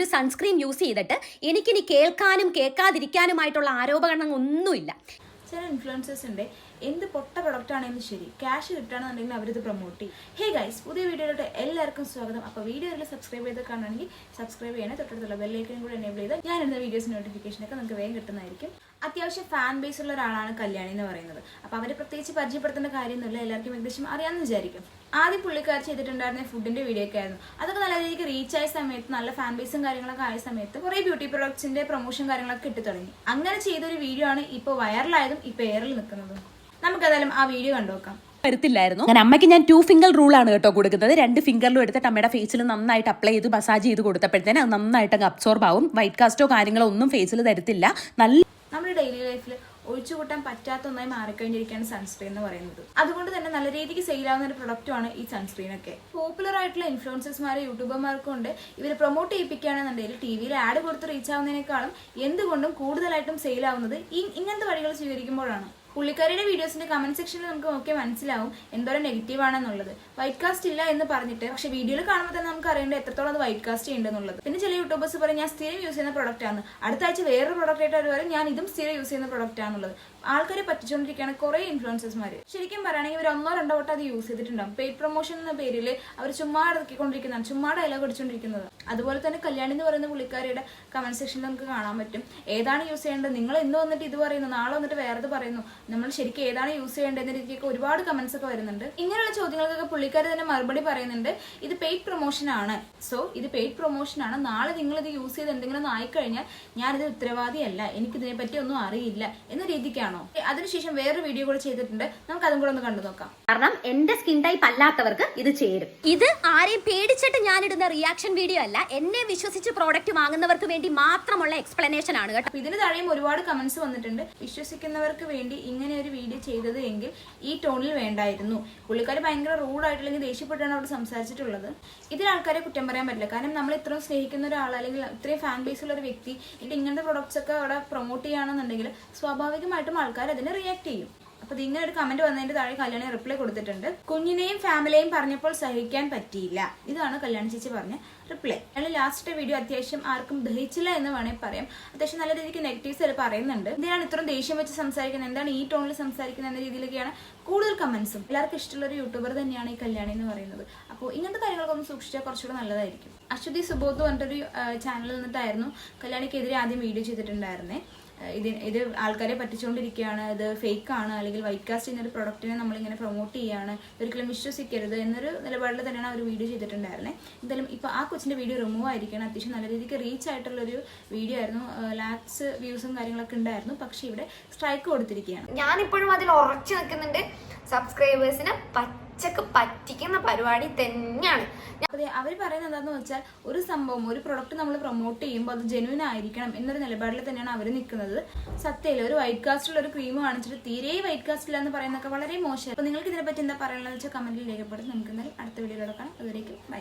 ഒരു sunscreen use ചെയ്തിട്ട് എനിക്കിനി കേൾക്കാനും കേൾക്കാതിരിക്കാനുമായിട്ടുള്ള ആരോപണങ്ങൾ ഒന്നുമില്ല. ചില ഇൻഫ്ലുവൻസേഴ്സ് ഉണ്ട്. എന്ത് പൊട്ട പ്രൊഡക്റ്റ് ആണെങ്കിലും ശരി ക്യാഷ് കിട്ടുകയാണെന്നുണ്ടെങ്കിൽ അവരിത് പ്രൊമോട്ട് ചെയ്യും. ഹേ ഗൈസ് പുതിയ വീഡിയോയിലോട്ട് എല്ലാവർക്കും സ്വാഗതം. അപ്പോൾ വീഡിയോയിൽ സബ്സ്ക്രൈബ് ചെയ്ത് കാണുകയാണെങ്കിൽ സബ്സ്ക്രൈബ് ചെയ്യണേ തൊട്ടടുത്തുള്ള ബെല്ലൈക്കനും കൂടി എനേബിൾ ചെയ്ത് ഞാൻ ഇടുന്ന വീഡിയോസ് നോട്ടിഫിക്കേഷനൊക്കെ നിങ്ങൾക്ക് വേഗം കിട്ടുന്നതായിരിക്കും. അത്യാവശ്യം ഫാൻ ബേസ് ഉള്ള ഒരാളാണ് കല്യാണി എന്ന് പറയുന്നത്. അപ്പോൾ അവരെ പ്രത്യേകിച്ച് പരിചയപ്പെടുത്തേണ്ട കാര്യമൊന്നുമില്ല. എല്ലാവർക്കും ഏകദേശം അറിയാമെന്ന് വിചാരിക്കും. ആദ്യം പുള്ളിക്കാർ ചെയ്തിട്ടുണ്ടായിരുന്ന ഫുഡിന്റെ വീഡിയോ ഒക്കെ ആയിരുന്നു. അതൊക്കെ നല്ല രീതിക്ക് റീച്ച് ആയ സമയത്ത് നല്ല ഫാൻ ബേസും കാര്യങ്ങളൊക്കെ ആയ സമയത്ത് കുറെ ബ്യൂട്ടി പ്രൊഡക്ട്സിന്റെ പ്രൊമോഷൻ കാര്യങ്ങളൊക്കെ കിട്ടി തുടങ്ങി. അങ്ങനെ ചെയ്തൊരു വീഡിയോ ആണ് ഇപ്പോൾ വൈറലായതും ഇപ്പോൾ എയറിൽ നിൽക്കുന്നതും. നമുക്കതായാലും ആ വീഡിയോ കണ്ടുനോക്കാം. വരുത്തില്ലായിരുന്നു. ഞാൻ അമ്മയ്ക്ക് ഞാൻ ടു ഫിംഗർ റൂൾ ആണ് കേട്ടോ കൊടുക്കുന്നത്. രണ്ട് ഫിംഗറിലും എടുത്ത് അമ്മയുടെ ഫേസിൽ നന്നായിട്ട് അപ്ലൈ ചെയ്ത് മസാജ് ചെയ്ത് കൊടുത്തപ്പോഴത്തേന് അത് നന്നായിട്ട് അബ്സോർബ് ആവും. വൈറ്റ് കാസ്റ്റോ കാര്യങ്ങളോ ഒന്നും ഫേസിൽ തരത്തില്ല. നല്ല നമ്മുടെ ഡെയിലി ലൈഫിൽ ഒഴിച്ചുകൂട്ടാൻ പറ്റാത്ത ഒന്നായി മാറിക്കഴിഞ്ഞിരിക്കുകയാണ് സൺസ്ക്രീൻ എന്ന് പറയുന്നത്. അതുകൊണ്ട് തന്നെ നല്ല രീതിക്ക് സെയിലാവുന്ന ഒരു പ്രൊഡക്റ്റുമാണ് ഈ സൺസ്ക്രീൻ ഒക്കെ. പോപ്പുലർ ആയിട്ടുള്ള ഇൻഫ്ലുവൻസേഴ്സ്മാരെ യൂട്യൂബർമാർക്കും ഇവർ പ്രൊമോട്ട് ചെയ്യിപ്പിക്കുകയാണെന്നുണ്ടെങ്കിൽ ടി വിയിൽ ആഡ് കൊടുത്ത് റീച്ച് ആവുന്നതിനേക്കാളും എന്തുകൊണ്ടും കൂടുതലായിട്ടും സെയിലാവുന്നത് ഈ ഇങ്ങനത്തെ വഴികൾ സ്വീകരിക്കുമ്പോഴാണ്. പുള്ളിക്കാരിയുടെ വീഡിയോസിന്റെ കമന്റ് സെക്ഷനിൽ നമുക്ക് നോക്കിയാൽ മനസ്സിലാവും എന്തോരം നെഗറ്റീവ് ആണെന്നുള്ളത്. വൈറ്റ് കാസ്റ്റ് ഇല്ല എന്ന് പറഞ്ഞിട്ട് പക്ഷെ വീഡിയോയിൽ കാണുമ്പോൾ തന്നെ നമുക്ക് അറിയേണ്ട എത്രത്തോളം അത് വൈറ്റ് കാസ്റ്റ് ചെയ്യുന്നുള്ളത് പിന്നെ ചില യൂട്യൂബേഴ്സ് പറയും ഞാൻ സ്ഥിരം യൂസ് ചെയ്യുന്ന പ്രൊഡക്റ്റ് ആണ്. അടുത്ത ആഴ്ച വേറൊരു പ്രൊഡക്റ്റ് ആയിട്ട് അവർ ഞാൻ ഇതും സ്ഥിരം യൂസ് ചെയ്യുന്ന പ്രൊഡക്റ്റ് ആണുള്ളത് ആൾക്കാരെ പറ്റിച്ചുകൊണ്ടിരിക്കുകയാണ് കുറെ ഇൻഫ്ലുവൻസേഴ്സ്മാർ ശരിക്കും പറയുകയാണെങ്കിൽ ഇവർ ഒന്നോ രണ്ടോ വട്ടം അത് യൂസ് ചെയ്തിട്ടുണ്ടാവും. പെയ്ഡ് പ്രൊമോഷൻ എന്ന പേരിൽ അവർ ചുമ്മാ ഇറക്കിക്കൊണ്ടിരിക്കുന്നതാണ് ചുമ്മാ ഡയലോഗ് അടിച്ചുകൊണ്ടിരിക്കുന്നത് അതുപോലെ തന്നെ കല്യാണി എന്ന് പറയുന്ന പുള്ളിക്കാരിയുടെ കമന്റ് സെക്ഷനിൽ നമുക്ക് കാണാൻ പറ്റും. ഏതാണ് യൂസ് ചെയ്യേണ്ടത്? നിങ്ങൾ ഇന്ന് വന്നിട്ട് ഇത് പറയുന്നു നാളെ വന്നിട്ട് വേറത് പറയുന്നു. നമ്മൾ ശരിക്കും ഏതാണ് യൂസ് ചെയ്യേണ്ടതെന്ന രീതിക്കൊക്കെ ഒരുപാട് കമന്റ്സ് ഒക്കെ വരുന്നുണ്ട്. ഇങ്ങനെയുള്ള ചോദ്യങ്ങൾക്കൊക്കെ പുള്ളിക്കാർ തന്നെ മറുപടി പറയുന്നുണ്ട് ഇത് പെയ്ഡ് പ്രൊമോഷൻ ആണ്. സോ ഇത് പെയ്ഡ് പ്രൊമോഷൻ ആണ്. നാളെ നിങ്ങൾ ഇത് യൂസ് ചെയ്ത് എന്തെങ്കിലും ഒന്ന് ആയിക്കഴിഞ്ഞാൽ ഞാനിത് ഉത്തരവാദിയല്ല എനിക്ക് ഇതിനെ പറ്റി ഒന്നും അറിയില്ല എന്ന രീതിക്കാണോ? അതിനുശേഷം വേറൊരു വീഡിയോ കൂടെ ചെയ്തിട്ടുണ്ട്. നമുക്ക് അതും കൂടെ ഒന്ന് കണ്ടു നോക്കാം. കാരണം എന്റെ സ്കിൻ ടൈപ്പ് അല്ലാത്തവർക്ക് ഇത് ചേരും. ഇത് ആരെയും പേടിച്ചിട്ട് ഞാനിടുന്ന റിയാക്ഷൻ വീഡിയോ അല്ല എന്നെ വിശ്വസിച്ച് പ്രോഡക്റ്റ് വാങ്ങുന്നവർക്ക് വേണ്ടി മാത്രമുള്ള എക്സ്പ്ലനേഷൻ ആണ് കേട്ടോ. ഇതിന് താഴെയും ഒരുപാട് കമന്റ്സ് വന്നിട്ടുണ്ട്. വിശ്വസിക്കുന്നവർക്ക് വേണ്ടി ഇങ്ങനെ ഒരു വീഡിയോ ചെയ്തത് എങ്കിൽ ഈ ടോണിൽ വേണ്ടായിരുന്നു. പുള്ളിക്കാർ ഭയങ്കര റൂഡായിട്ട് അല്ലെങ്കിൽ ദേഷ്യപ്പെട്ടാണ് അവിടെ സംസാരിച്ചിട്ടുള്ളത്. ഇതിൽ ആൾക്കാരെ കുറ്റം പറയാൻ പറ്റില്ല. കാരണം നമ്മൾ ഇത്രയും സ്നേഹിക്കുന്ന ഒരാൾ അല്ലെങ്കിൽ ഇത്രയും ഫാൻ ബേസ് ഉള്ള ഒരു വ്യക്തി എന്നിട്ട് ഇങ്ങനത്തെ പ്രൊഡക്ട്സ് ഒക്കെ അവിടെ പ്രൊമോട്ട് ചെയ്യുകയാണെന്നുണ്ടെങ്കിൽ സ്വാഭാവികമായിട്ടും ആൾക്കാർ അതിനെ റിയാക്ട് ചെയ്യും. അപ്പൊ ഇത് ഇങ്ങനെ ഒരു കമന്റ് വന്നതിന്റെ താഴെ കല്യാണി റിപ്ലൈ കൊടുത്തിട്ടുണ്ട്. കുഞ്ഞിനെയും ഫാമിലിയെയും പറഞ്ഞപ്പോൾ സഹിക്കാൻ പറ്റിയില്ല. ഇതാണ് കല്യാണി ചേച്ചി പറഞ്ഞ റിപ്ലൈ അയാൾ ലാസ്റ്റ് വീഡിയോ അത്യാവശ്യം ആർക്കും ദഹിച്ചില്ല എന്ന് വേണമെങ്കിൽ പറയാം. അത്യാവശ്യം നല്ല രീതിക്ക് നെഗറ്റീവ്സ് അത് പറയുന്നുണ്ട്. എന്തിനാണ് ഇത്രയും ദേഷ്യം വെച്ച് സംസാരിക്കുന്നത്? എന്താണ് ഈ ടോണിൽ സംസാരിക്കുന്നത് എന്ന രീതിയിലൊക്കെയാണ് കൂടുതൽ കമന്റ്സും എല്ലാവർക്കും ഇഷ്ടമുള്ള ഒരു യൂട്യൂബർ തന്നെയാണ് ഈ കല്യാണി എന്ന് പറയുന്നത്. അപ്പോൾ ഇങ്ങനത്തെ കാര്യങ്ങളൊക്കെ സൂക്ഷിച്ചാൽ കുറച്ചുകൂടെ നല്ലതായിരിക്കും. അശ്വതി സുബോധ് പറഞ്ഞിട്ടൊരു ചാനലിൽ നിന്നിട്ടായിരുന്നു കല്യാണിക്കെതിരെ ആദ്യം വീഡിയോ ചെയ്തിട്ടുണ്ടായിരുന്നേ. ഇത് ഇത് ആൾക്കാരെ പറ്റിച്ചുകൊണ്ടിരിക്കുകയാണ്. ഇത് ഫേക്ക് ആണ് അല്ലെങ്കിൽ വൈറ്റ് കാസ്റ്റ് എന്നൊരു പ്രൊഡക്റ്റിനെ നമ്മളിങ്ങനെ പ്രൊമോട്ട് ചെയ്യുകയാണ് ഒരിക്കലും വിശ്വസിക്കരുത് എന്നൊരു നിലപാടിൽ തന്നെയാണ് അവർ വീഡിയോ ചെയ്തിട്ടുണ്ടായിരുന്നത് എന്തായാലും ഇപ്പോൾ ആ കൊച്ചിന്റെ വീഡിയോ റിമൂവ് ആയിരിക്കണം. അത്യാവശ്യം നല്ല രീതിക്ക് റീച്ച് ആയിട്ടുള്ളൊരു വീഡിയോ ആയിരുന്നു. ലാക്സ് വ്യൂസും കാര്യങ്ങളൊക്കെ ഉണ്ടായിരുന്നു. പക്ഷേ ഇവിടെ സ്ട്രൈക്ക് കൊടുത്തിരിക്കുകയാണ്. ഞാനിപ്പോഴും അതിൽ ഉറച്ചു നിൽക്കുന്നുണ്ട്. സബ്സ്ക്രൈബേഴ്സിനെ പച്ചക്ക് പറ്റിക്കുന്ന പരിപാടി തന്നെയാണ്. അതെ അവർ പറയുന്നത് എന്താണെന്ന് വെച്ചാൽ ഒരു സംഭവം ഒരു പ്രൊഡക്റ്റ് നമ്മൾ പ്രൊമോട്ട് ചെയ്യുമ്പോൾ അത് ജെനുവിൻ ആയിരിക്കണം എന്നൊരു നിലപാടിൽ തന്നെയാണ് അവർ നിൽക്കുന്നത് സത്യയിൽ ഒരു വൈറ്റ് കാസ്റ്റുള്ള ഒരു ക്രീം കാണിച്ചിട്ട് തീരെ വൈറ്റ് കാസ്റ്റ് എന്ന് പറയുന്നതൊക്കെ വളരെ മോശം. അപ്പോൾ നിങ്ങൾക്ക് ഇതിനെപ്പറ്റി എന്താ പറയുന്നത് വെച്ചാൽ കമന്റിൽ രേഖപ്പെടുത്തി. നമുക്ക് എന്തായാലും അടുത്ത വീഡിയോയിലൂടെ കാണാം. അതുവരേക്കും ബൈ